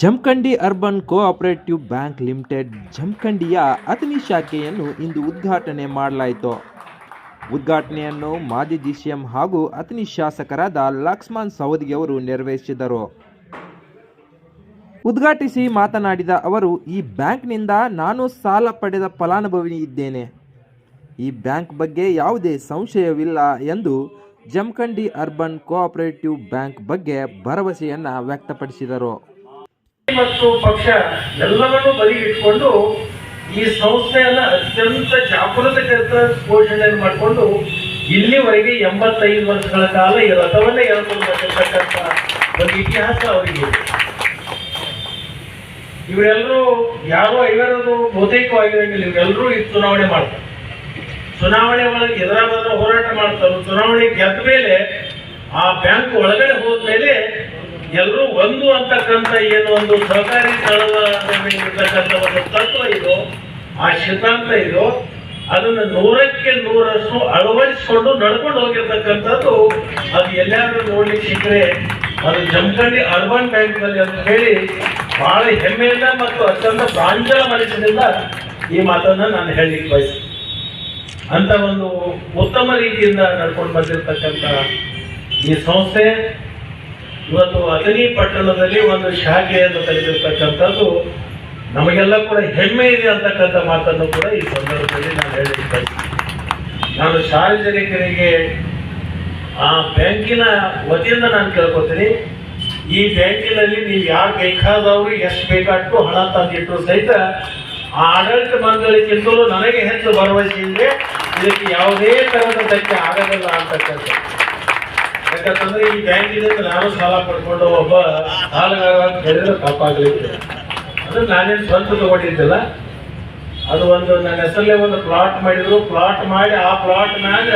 Jamkhandi urban cooperative bank limited ಜಮಖಂಡಿಯ Athani ಶಾಖೆಯನ್ನು ಇಂದು ಉದ್ಘಾಟನೆ ಮಾಡಲಾಯಿತು. ಉದ್ಘಾಟನೆಯನ್ನು ಮಾಜಿ ಜಿಸಿಎಂ ಹಾಗೂ ಅತನಿ ಶಾಸಕರಾದ ಲಕ್ಷ್ಮಣ್ ಸವದಿಯವರು ನೆರವೇರಿಸಿದರು ಉದ್ಘಾಟಿಸಿ ಮಾತನಾಡಿದ ಅವರು, ಈ ಬ್ಯಾಂಕ್ನಿಂದ ನಾನು ಸಾಲ ಪಡೆದ ಫಲಾನುಭವಿ ಇದ್ದೇನೆ ಈ ಬ್ಯಾಂಕ್ ಬಗ್ಗೆ ಯಾವುದೇ ಸಂಶಯವಿಲ್ಲ ಎಂದು ಜಮಖಂಡಿ ಅರ್ಬನ್ ಕೋಆಪರೇಟಿವ್ ಬ್ಯಾಂಕ್ ಬಗ್ಗೆ ಭರವಸೆಯನ್ನ ವ್ಯಕ್ತಪಡಿಸಿದರು ಮತ್ತು ಪಕ್ಷ ಎಲ್ಲವನ್ನೂ ಬದಿಗಿಟ್ಕೊಂಡು ಈ ಸಂಸ್ಥೆಯನ್ನ ಅತ್ಯಂತ ಜಾಗೃತಕರ ಘೋಷಣೆ ಮಾಡಿಕೊಂಡು ಇಲ್ಲಿವರೆಗೆ ಎಂಬತ್ತೈದು ವರ್ಷಗಳ ಕಾಲ ಈ ರಥವನ್ನೇ ಹೇಳ್ಕೊಂಡು ಒಂದು ಇತಿಹಾಸ ಅವರಿಗೆ. ಇವರೆಲ್ಲರೂ ಯಾರೋ ಐವರದು ಬಹುತೇಕವಾಗಿರಂಗಿಲ್ಲ ಇವರೆಲ್ಲರೂ ಈ ಚುನಾವಣೆ ಮಾಡ್ತಾರೆ ಚುನಾವಣೆ ಒಳಗೆ ಎದುರಾಬದ್ರ ಹೋರಾಟ ಮಾಡ್ತಾರೆ. ಚುನಾವಣೆ ಗೆದ್ದ ಮೇಲೆ ಆ ಬ್ಯಾಂಕ್ ಒಳಗಡೆ ಹೋದ್ಮೇಲೆ ಎಲ್ಲರೂ ಒಂದು ಅಂತಕ್ಕಂಥ ಏನು ಒಂದು ಸಹಕಾರಿ ತಳದ ಇರ್ತಕ್ಕಂಥ ಒಂದು ತತ್ವ ಇದು, ಆ ಸಿದ್ಧಾಂತ ಇದು, ಅದನ್ನು ನೂರಕ್ಕೆ ನೂರಷ್ಟು ಅಳವಡಿಸಿಕೊಂಡು ನಡ್ಕೊಂಡು ಹೋಗಿರ್ತಕ್ಕಂಥದ್ದು ಅದು ಎಲ್ಲಾದ್ರೂ ನೋಡ್ಲಿಕ್ಕೆ ಸಿಕ್ಕರೆ ಅದು ಜಮಖಂಡಿ ಅರ್ಬನ್ ಬ್ಯಾಂಕ್ನಲ್ಲಿ ಅಂತ ಹೇಳಿ ಬಹಳ ಹೆಮ್ಮೆಯಿಂದ ಮತ್ತು ಅತ್ಯಂತ ಪ್ರಾಂಜಲ ಮನಸ್ಸಿನಿಂದ ಈ ಮಾತನ್ನ ನಾನು ಹೇಳಲಿಕ್ಕೆ ಬಯಸ್ತೀನಿ. ಅಂತ ಒಂದು ಉತ್ತಮ ರೀತಿಯಿಂದ ನಡ್ಕೊಂಡು ಬಂದಿರತಕ್ಕಂತ ಈ ಸಂಸ್ಥೆ ಇವತ್ತು ಅಥಣಿ ಪಟ್ಟಣದಲ್ಲಿ ಒಂದು ಶಾಖೆಯನ್ನು ತೆಗೆದಿರ್ತಕ್ಕಂಥದ್ದು ನಮಗೆಲ್ಲ ಕೂಡ ಹೆಮ್ಮೆ ಇದೆ ಅಂತಕ್ಕಂಥ ಮಾತನ್ನು ಕೂಡ ಈ ಸಂದರ್ಭದಲ್ಲಿ ನಾನು ಹೇಳಲಿಕ್ಕೆ ನಾನು ಸಾರ್ವಜನಿಕರಿಗೆ ಆ ಬ್ಯಾಂಕಿನ ವತಿಯಿಂದ ನಾನು ಕೇಳ್ಕೊತೀನಿ. ಈ ಬ್ಯಾಂಕಿನಲ್ಲಿ ನೀವು ಯಾರು ಬೇಕಾದವರು ಎಷ್ಟು ಬೇಕಾಟ್ಟು ಹಣ ತಂದಿಟ್ಟು ಸಹಿತ ಆ ಆಡಳಿತ ಮಂಡಳಿಗಿಂತಲೂ ನನಗೆ ಹೆಚ್ಚು ಭರವಸೆ ಇದೆ, ಇದಕ್ಕೆ ಯಾವುದೇ ತರಹದ ಧಕ್ಕೆ ಆಗೋದಿಲ್ಲ ಅಂತಕ್ಕಂಥ ಯಾಕಂತಂದ್ರೆ ಈ ಬ್ಯಾಂಕಿನಿಂದ ನಾನು ಸಾಲ ಪಡ್ಕೊಂಡು ಒಬ್ಬ ಸಾಲಗಾರ ಅಂತ ಹೇಳಿದ್ರೆ ತಪ್ಪಾಗಲಿಕ್ಕೆ ಅದು ನಾನೇನು ಸ್ವಂತ ತಗೊಂಡಿದ್ದಿಲ್ಲ. ಅದು ಒಂದು ನನ್ನ ಹೆಸರಲ್ಲೇ ಒಂದು ಪ್ಲಾಟ್ ಮಾಡಿದ್ರು. ಪ್ಲಾಟ್ ಮಾಡಿ ಆ ಪ್ಲಾಟ್ ಮ್ಯಾಗ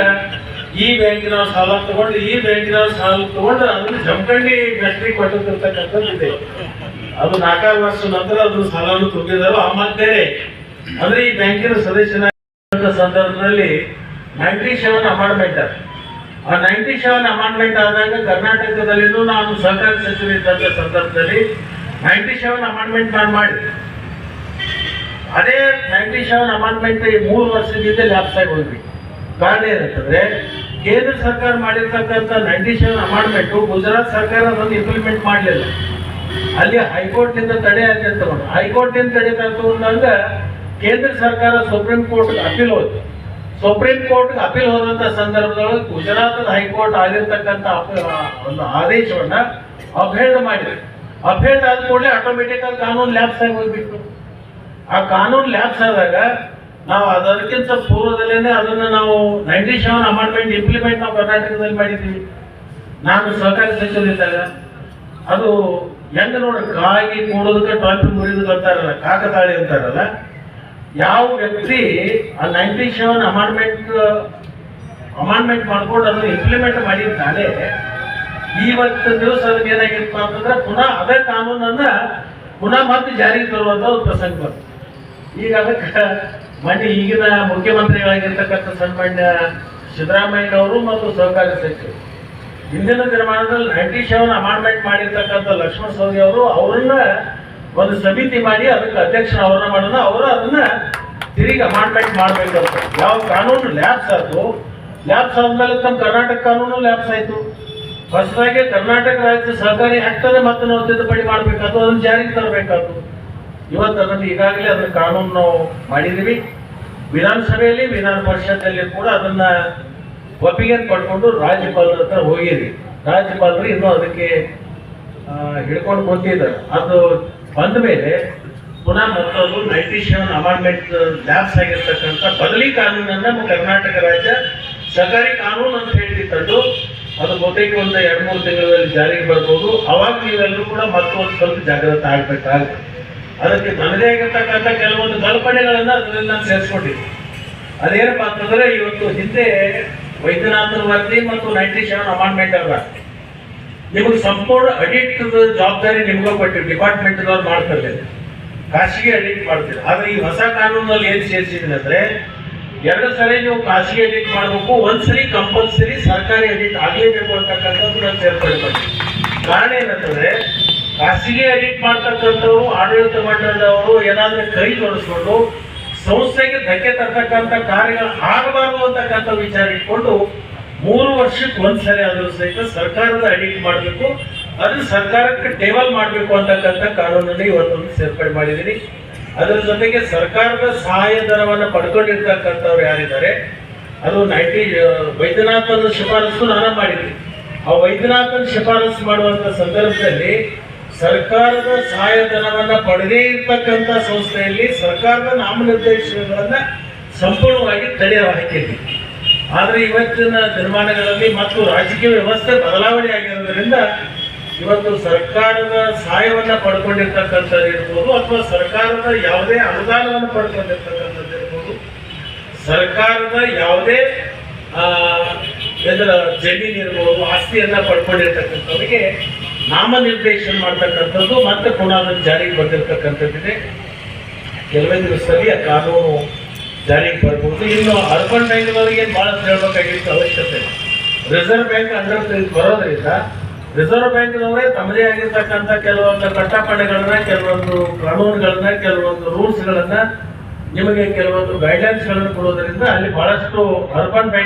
ಈ ಬ್ಯಾಂಕಿನ ಸಾಲ ತಗೊಂಡು, ಈ ಬ್ಯಾಂಕಿನ ಸಾಲ ತಗೊಂಡು ಅದನ್ನು ಜಮಖಂಡಿ ಗಟ್ಟಿ ಕೊಟ್ಟಿರ್ತಕ್ಕಂಥದ್ದು ಇದೆ ಅದು ನಾಲ್ಕಾರು ವರ್ಷ ನಂತರ ಅದ್ರ ಸಾಲವನ್ನು ತುಂಬಿದರು ಮತ್ತೆ ಅಂದ್ರೆ ಈ ಬ್ಯಾಂಕಿನ ಸದಸ್ಯನ ಸಂದರ್ಭದಲ್ಲಿ ನೈಂಟಿ ಸೆವೆನ್ ಅಪಾರ್ಟ್ಮೆಂಟ್ ಆ ನೈಂಟಿ ಸೆವೆನ್ ಅಪಾರ್ಟ್ಮೆಂಟ್ ಆದಾಗ ಕರ್ನಾಟಕದಲ್ಲಿ ನಾನು ಸಹಕಾರಿ ಸಚಿವರಿದ್ದಂಥ ಸಂದರ್ಭದಲ್ಲಿ ನೈಂಟಿ ಸೆವೆನ್ ಅಪಾರ್ಟ್ಮೆಂಟ್ ನಾನು ಮಾಡಿ ಅದೇ ನೈಂಟಿ ಸೆವೆನ್ ಈ ಮೂರು ವರ್ಷದಿಂದ ಲ್ಯಾಪ್ಸ್ ಆಗಿ ಹೋದ್ವಿ. ಕಾರಣ ಏನಂತಂದ್ರೆ, ಕೇಂದ್ರ ಸರ್ಕಾರ ಮಾಡಿರ್ತಕ್ಕಂಥ ನೈಂಟಿ ಸೆವೆನ್ ಅಪಾರ್ಟ್ಮೆಂಟು ಗುಜರಾತ್ ಸರ್ಕಾರ ಅದನ್ನು ಇಂಪ್ಲಿಮೆಂಟ್ ಮಾಡಲಿಲ್ಲ. ಅಲ್ಲಿ ಹೈಕೋರ್ಟ್ನಿಂದ ತಡೆ ಅಂತ ತಗೊಂಡು ಹೈಕೋರ್ಟ್ನಿಂದ ತಡೆ ತಗೊಂಡಾಗ ಕೇಂದ್ರ ಸರ್ಕಾರ ಸುಪ್ರೀಂ ಕೋರ್ಟ್ ಅಪೀಲ್ ಹೋಯ್ತು. ಸುಪ್ರೀಂ ಕೋರ್ಟ್ ಅಪೀಲ್ ಹೋದಂತ ಸಂದರ್ಭದೊಳಗೆ ಗುಜರಾತ್ ಹೈಕೋರ್ಟ್ ಆಗಿರ್ತಕ್ಕಂಥ ಒಂದು ಆದೇಶವನ್ನ ಅಭೇದ ಮಾಡಿದೆ. ಅಭೇದ ಆದ ಕೂಡಲೇ ಆಟೋಮೆಟಿಕ್ ಆಗಿ ಕಾನೂನು ಲ್ಯಾಪ್ಸ್ ಆಗಿ ಹೋಗ್ಬಿಟ್ಟು ಆ ಕಾನೂನು ಲ್ಯಾಪ್ಸ್ ಆದಾಗ ನಾವು ಅದಕ್ಕಿಂತ ಪೂರ್ವದಲ್ಲೇನೆ ಅದನ್ನ ನಾವು ನೈಂಟಿ ಸೆವೆನ್ ಅಮೆಂಡ್ಮೆಂಟ್ ಇಂಪ್ಲಿಮೆಂಟ್ ನಾವು ಕರ್ನಾಟಕದಲ್ಲಿ ಮಾಡಿದ್ದೀವಿ. ನಾನು ಸಹಕಾರಿ ಸಚಿವರಿದ್ದಾಗ ಅದು ಹೆಂಗ ನೋಡಿ ಕಾಯಿ ಕೂಡೋದಕ್ಕೆ ಟ್ರಾಫಿಕ್ ಮುರಿದಕ್ಕೆ ಅಂತಾರಲ್ಲ, ಕಾಕತಾಳಿ ಅಂತಾರಲ್ಲ, ಯಾವ ವ್ಯಕ್ತಿ ಆ ನೈಂಟಿ ಸೆವೆನ್ ಅಮಾಂಡ್ಮೆಂಟ್ ಅಮಾಂಡ್ಮೆಂಟ್ ಮಾಡ್ಕೊಂಡು ಅದನ್ನು ಇಂಪ್ಲಿಮೆಂಟ್ ಮಾಡಿದ್ದಾನೆ ಇವತ್ತು ದಿವಸ ಅದಕ್ಕೆ ಏನಾಗಿತ್ತು ಅಂತಂದ್ರೆ ಪುನಃ ಅದೇ ಕಾನೂನನ್ನ ಪುನಃ ಮತ್ತೆ ಜಾರಿಗೆ ತರುವಂತ ಒಂದು ಪ್ರಸಂಗ ಬಂತು. ಈಗ ಅದಕ್ಕೆ ಮೊನ್ನೆ ಈಗಿನ ಮುಖ್ಯಮಂತ್ರಿಗಳಾಗಿರ್ತಕ್ಕಂಥ ಸನ್ಮಾನ್ಯ ಸಿದ್ದರಾಮಯ್ಯ ಅವರು ಮತ್ತು ಸಹಕಾರಿ ಸಚಿವರು. ಹಿಂದಿನ ದಿನಮಾನದಲ್ಲಿ ನೈಂಟಿ ಸೆವೆನ್ ಅಮಾಂಡ್ಮೆಂಟ್ ಮಾಡಿರ್ತಕ್ಕಂಥ ಲಕ್ಷ್ಮಣ ಸವದಿ ಅವರು ಅವರನ್ನ ಒಂದು ಸಮಿತಿ ಮಾಡಿ ಅದಕ್ಕೆ ಅಧ್ಯಕ್ಷ ಅವ್ರನ್ನ ಮಾಡೋಣ. ಅವರು ಅದನ್ನ ತಿರುಗಿ ಅಮಾಂಡ್ಮೆಂಟ್ ಮಾಡ್ಬೇಕಂತ. ಯಾವ ಕಾನೂನು ಲ್ಯಾಬ್ಸ್ ಆಯ್ತು ಲ್ಯಾಬ್ಸ್ ಆದ್ಮೇಲೆ ತಮ್ಮ ಕರ್ನಾಟಕ ಕಾನೂನು ಲ್ಯಾಬ್ಸ್ ಆಯ್ತು. ಹೊಸದಾಗಿ ಕರ್ನಾಟಕ ರಾಜ್ಯ ಸಹಕಾರಿ ಆಕ್ಟಲ್ಲಿ ಮತ್ತೆ ನಾವು ತಿದ್ದುಪಡಿ ಮಾಡ್ಬೇಕಾಯ್ತು ಅದನ್ನ ಜಾರಿಗೆ ತರಬೇಕಾದ್ರು ಇವತ್ತು ಅದನ್ನು ಈಗಾಗಲೇ ಅದನ್ನ ಕಾನೂನು ನಾವು ಮಾಡಿದೀವಿ. ವಿಧಾನಸಭೆಯಲ್ಲಿ, ವಿಧಾನ ಪರಿಷತ್ತಲ್ಲಿ ಕೂಡ ಅದನ್ನ ಒಪ್ಪಿಗೆ ಪಡ್ಕೊಂಡು ರಾಜ್ಯಪಾಲರ ಹತ್ರ ಹೋಗಿದ್ವಿ. ರಾಜ್ಯಪಾಲರು ಇನ್ನೂ ಅದಕ್ಕೆ ಹಿಡ್ಕೊಂಡು ಕುಂತಿದ್ದಾರೆ. ಅದು ಬಂದ ಮೇಲೆ ಪುನಃ ಮತ್ತೊಂದು ನೈಂಟಿ ಸೆವೆನ್ ಅಮೆಂಡ್ಮೆಂಟ್ ಲ್ಯಾಬ್ಸ್ ಆಗಿರ್ತಕ್ಕಂಥ ಬದಲಿ ಕಾನೂನನ್ನ ಕರ್ನಾಟಕ ರಾಜ್ಯ ಸರ್ಕಾರಿ ಕಾನೂನು ಅಂತ ಹೇಳಿ ತಂದು ಅದು ಬಹುತೇಕ ಒಂದು ಎರಡು ಮೂರು ತಿಂಗಳಲ್ಲಿ ಜಾರಿಗೆ ಬರ್ಬೋದು. ಅವಾಗ ನೀವೆಲ್ಲರೂ ಕೂಡ ಮತ್ತೊಂದು ಸ್ವಲ್ಪ ಜಾಗ್ರತೆ ಆಗಬೇಕಾಗುತ್ತೆ. ಅದಕ್ಕೆ ನನ್ನದೇ ಆಗಿರ್ತಕ್ಕಂಥ ಕೆಲವೊಂದು ಕಲ್ಪನೆಗಳನ್ನು ಅದರಲ್ಲಿ ನಾನು ಸೇರಿಸ್ಕೊಂಡಿದ್ದೆ ಅದೇನಪ್ಪ ಅಂತಂದರೆ ಇವತ್ತು ಹಿಂದೆ ವೈದ್ಯನಾಥನ ವರದಿ ಮತ್ತು ನೈಂಟಿ ಸೆವೆನ್ ಅಮಾಂಡ್ಮೆಂಟ್ ಅಲ್ಲ ನಿಮಗೆ ಸಂಪೂರ್ಣ ಅಡಿಟ್ ಜವಾಬ್ದಾರಿ ನಿಮ್ಗೆ ಡಿಪಾರ್ಟ್ಮೆಂಟ್ ಡಿಪಾರ್ಟ್ಮೆಂಟ್ದವ್ರು ಮಾಡ್ತಾರೆ ಖಾಸಗಿ ಅಡಿಟ್ ಮಾಡ್ತೀರಿ ಆದ್ರೆ ಈ ಹೊಸ ಕಾನೂನಲ್ಲಿ ಏನ್ ಸೇರಿಸಿದ್ರೆ ಅಂದ್ರೆ, ಎರಡು ಸರಿ ನೀವು ಖಾಸಗಿ ಎಡಿಟ್ ಮಾಡಬೇಕು ಒಂದ್ಸರಿ ಕಂಪಲ್ಸರಿ ಸರ್ಕಾರಿ ಅಡಿಕ್ಟ್ ಆಗಲೇಬೇಕು ಅಂತಕ್ಕಂಥದ್ದು ನಾನು ಸೇರ್ಪಡೆ ಕಾರಣ ಏನಂತಂದ್ರೆ, ಖಾಸಗಿ ಅಡಿಟ್ ಮಾಡ್ತಕ್ಕಂಥವ್ರು, ಆಡಳಿತ ಮಂಡಲದವರು ಏನಾದ್ರೂ ಕೈ ಜೋಡಿಸ್ಕೊಂಡು ಸಂಸ್ಥೆಗೆ ಧಕ್ಕೆ ತರ್ತಕ್ಕಂಥ ಕಾರ್ಯಗಳು ಆಗಬಾರದು ಅಂತಕ್ಕಂಥ ವಿಚಾರ ಇಟ್ಕೊಂಡು ಮೂರು ವರ್ಷಕ್ಕೆ ಒಂದ್ಸರಿ ಆದರೂ ಸಹಿತ ಸರ್ಕಾರದ ಅಡಿಟ್ ಮಾಡಬೇಕು. ಅದು ಸರ್ಕಾರಕ್ಕೆ ಟೇಬಲ್ ಮಾಡಬೇಕು ಅಂತಕ್ಕಂಥ ಕಾನೂನಲ್ಲಿ ಇವತ್ತೊಂದು ಸೇರ್ಪಡೆ ಮಾಡಿದ್ದೀನಿ. ಅದರ ಜೊತೆಗೆ ಸರ್ಕಾರದ ಸಹಾಯಧನವನ್ನು ಪಡ್ಕೊಂಡಿರ್ತಕ್ಕಂಥವ್ರು ಯಾರಿದ್ದಾರೆ, ಅದು ನೈಟಿ ವೈದ್ಯನಾಥನ ಶಿಫಾರಸು ನಾನು ಮಾಡಿದ್ದೀನಿ. ಆ ವೈದ್ಯನಾಥನ ಶಿಫಾರಸು ಮಾಡುವಂಥ ಸಂದರ್ಭದಲ್ಲಿ ಸರ್ಕಾರದ ಸಹಾಯಧನವನ್ನ ಪಡೆದೇ ಇರ್ತಕ್ಕಂಥ ಸಂಸ್ಥೆಯಲ್ಲಿ ಸರ್ಕಾರದ ನಾಮನಿರ್ದೇಶನಗಳನ್ನ ಸಂಪೂರ್ಣವಾಗಿ ತಡೆಯ ಹಾಕಿದ್ವಿ ಆದ್ರೆ ಇವತ್ತಿನ ನಿರ್ಮಾಣಗಳಲ್ಲಿ ಮತ್ತು ರಾಜಕೀಯ ವ್ಯವಸ್ಥೆ ಬದಲಾವಣೆ ಆಗಿರೋದ್ರಿಂದ ಇವತ್ತು ಸರ್ಕಾರದ ಸಹಾಯವನ್ನ ಪಡ್ಕೊಂಡಿರ್ತಕ್ಕಂಥದ್ದು ಇರ್ಬೋದು ಅಥವಾ ಸರ್ಕಾರದ ಯಾವುದೇ ಅನುದಾನವನ್ನು ಪಡ್ಕೊಂಡಿರ್ತಕ್ಕಂಥದ್ದು ಇರ್ಬೋದು, ಸರ್ಕಾರದ ಯಾವುದೇ ಇದರ ಜಮೀನು ಇರ್ಬೋದು, ಆಸ್ತಿಯನ್ನ ಪಡ್ಕೊಂಡಿರ್ತಕ್ಕಂಥವರಿಗೆ ನಾಮನಿರ್ದೇಶನ ಮಾಡ್ತಕ್ಕಂಥದ್ದು ಮತ್ತೆ ಪುನಃ ಅದನ್ನು ಜಾರಿಗೆ ಬಂದಿರತಕ್ಕಂಥದ್ದಿದೆ ಕೆಲವೇ ದಿವಸದಲ್ಲಿ ಆ ಕಾನೂನು ಜಾರಿಗೆ ಬರ್ಬೋದು ಇನ್ನು ಅರ್ಬನ್ ಬ್ಯಾಂಕ್ನವರಿಗೆ ಭಾಳ ಹೇಳ್ಬೇಕಾಗಿತ್ತು ಅವಶ್ಯಕತೆ. ರಿಸರ್ವ್ ಬ್ಯಾಂಕ್ ಅಂಡರ್ ಬರೋದ್ರಿಂದ ರಿಸರ್ವ್ ಬ್ಯಾಂಕ್ನವರೇ ತಮ್ಮದೇ ಆಗಿರ್ತಕ್ಕಂಥ ಕೆಲವೊಂದು ಕಟ್ಟಪಾಡೆಗಳನ್ನ, ಕೆಲವೊಂದು ಕಾನೂನುಗಳನ್ನ, ಕೆಲವೊಂದು ರೂಲ್ಸ್ಗಳನ್ನ ನಿಮಗೆ ಕೆಲವೊಂದು ಗೈಡ್ಲೈನ್ಸ್ಗಳನ್ನು ಕೊಡೋದ್ರಿಂದ ಅಲ್ಲಿ ಬಹಳಷ್ಟು ಅರ್ಬನ್ ಬ್ಯಾಂಕ್